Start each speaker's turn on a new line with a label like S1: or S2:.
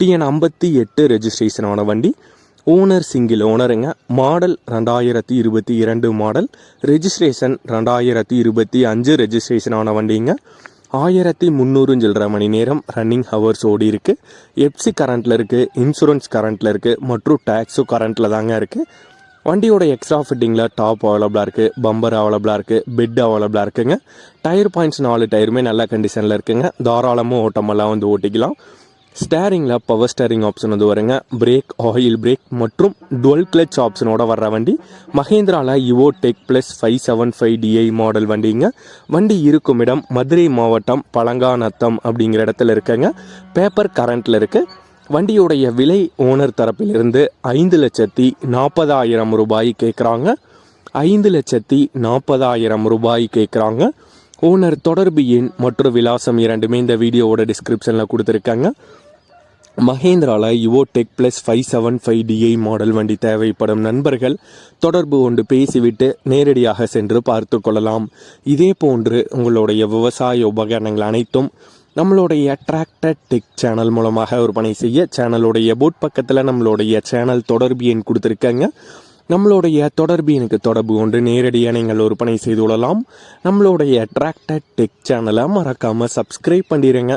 S1: TN ஐம்பத்தி எட்டு ரெஜிஸ்ட்ரேஷனான வண்டி. ஓனர் சிங்கிள் ஓனருங்க மாடல் ரெண்டாயிரத்தி இருபத்தி இரண்டு மாடல் ரெஜிஸ்ட்ரேஷன் ரெண்டாயிரத்தி இருபத்தி அஞ்சு ரெஜிஸ்ட்ரேஷனான வண்டிங்க. ஆயிரத்தி முந்நூறு சில்லற மணி நேரம் ரன்னிங் ஹவர்ஸ் ஓடி இருக்கு. எப்சி கரண்ட்டில் இருக்குது இன்சூரன்ஸ் கரண்ட்டில் இருக்குது மற்றும் டேக்ஸும் கரண்ட்டில் தாங்க இருக்குது வண்டியோட எக்ஸ்ட்ரா ஃபிட்டிங்கில் டாப் அவைலபிளாக இருக்குது பம்பர் அவைலபிளாக இருக்குது பெட் அவைலபிளாக இருக்குங்க. டயர் பாயிண்ட்ஸ் நாலு டயருமே நல்ல கண்டிஷனில் இருக்குங்க. தாராளமாக ஓட்டமெல்லாம் வந்து ஓட்டிக்கலாம். ஸ்டேரிங்கில் பவர் ஸ்டேரிங் ஆப்ஷன் வந்து வருங்க. பிரேக் ஆயில் பிரேக் மற்றும் டுவெல் கிளச் ஆப்ஷனோட வர்ற வண்டி. மஹேந்திராவில் Yuvo tech plus five seven five DI model வண்டிங்க. வண்டி இருக்கும் இடம் மதுரை மாவட்டம் பழங்காநத்தம் அப்படிங்கிற இடத்துல இருக்குங்க. பேப்பர் கரண்ட்டில் இருக்குது வண்டியுடைய விலை ஓனர் தரப்பிலிருந்து ஐந்து லட்சத்தி நாற்பதாயிரம் ரூபாய் கேட்குறாங்க ஐந்து லட்சத்தி நாற்பதாயிரம் ரூபாய் கேட்குறாங்க ஓனர் தொடர்பு எண் மற்றும் விலாசம் இரண்டுமே இந்த வீடியோவோட டிஸ்கிரிப்ஷனில் கொடுத்துருக்காங்க. மஹேந்திராவில் Yuvo tech plus five seven five DI model வண்டி தேவைப்படும் நண்பர்கள் தொடர்பு கொண்டு பேசிவிட்டு நேரடியாக சென்று பார்த்து கொள்ளலாம். இதே போன்று உங்களுடைய விவசாய உபகரணங்கள் அனைத்தும் நம்மளுடைய டிராக்டர் டெக் சேனல் மூலமாக விற்பனை செய்ய சேனலுடைய போட் பக்கத்தில் நம்மளுடைய சேனல் தொடர்பு எண் கொடுத்துருக்காங்க. நம்மளுடைய தொடர்பு எனக்கு தொடர்பு கொண்டு நேரடியாக நீங்கள் விற்பனை செய்து கொள்ளலாம். நம்மளுடைய டிராக்டர் டெக் சேனலை மறக்காமல் சப்ஸ்கிரைப் பண்ணிடுங்க